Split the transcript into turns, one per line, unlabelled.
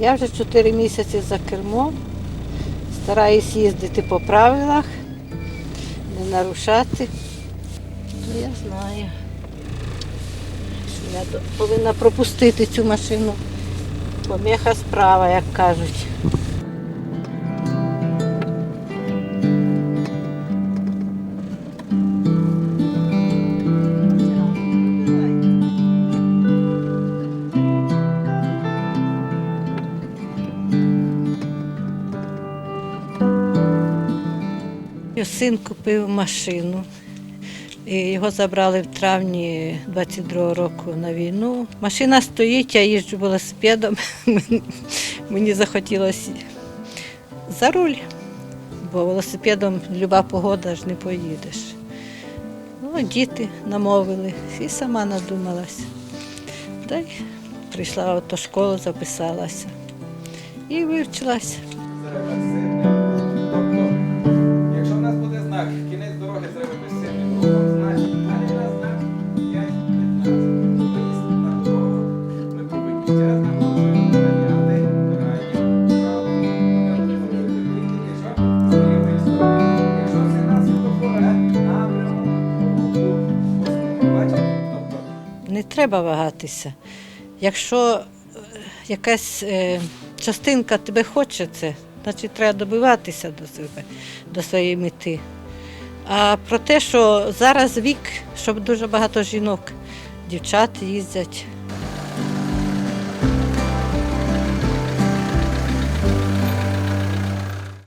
Я вже 4 місяці за кермом, стараюсь їздити по правилах, не нарушати. То я знаю, що я повинна пропустити цю машину. Поміха справа, як кажуть. Син купив машину. І його забрали в травні 22-го року на війну. Машина стоїть, я їжджу велосипедом. Мені захотілося за руль, бо велосипедом люба погода ж не поїдеш. Ну, діти намовили, і сама надумалася. Та й прийшла в автошколу, записалася і вивчилася. Не треба вагатися. Якщо е, якась е, частинка тебе хоче це, значить треба добиватися до себе, до своєї мети. А про те, що зараз вік, щоб дуже багато жінок, дівчат їздять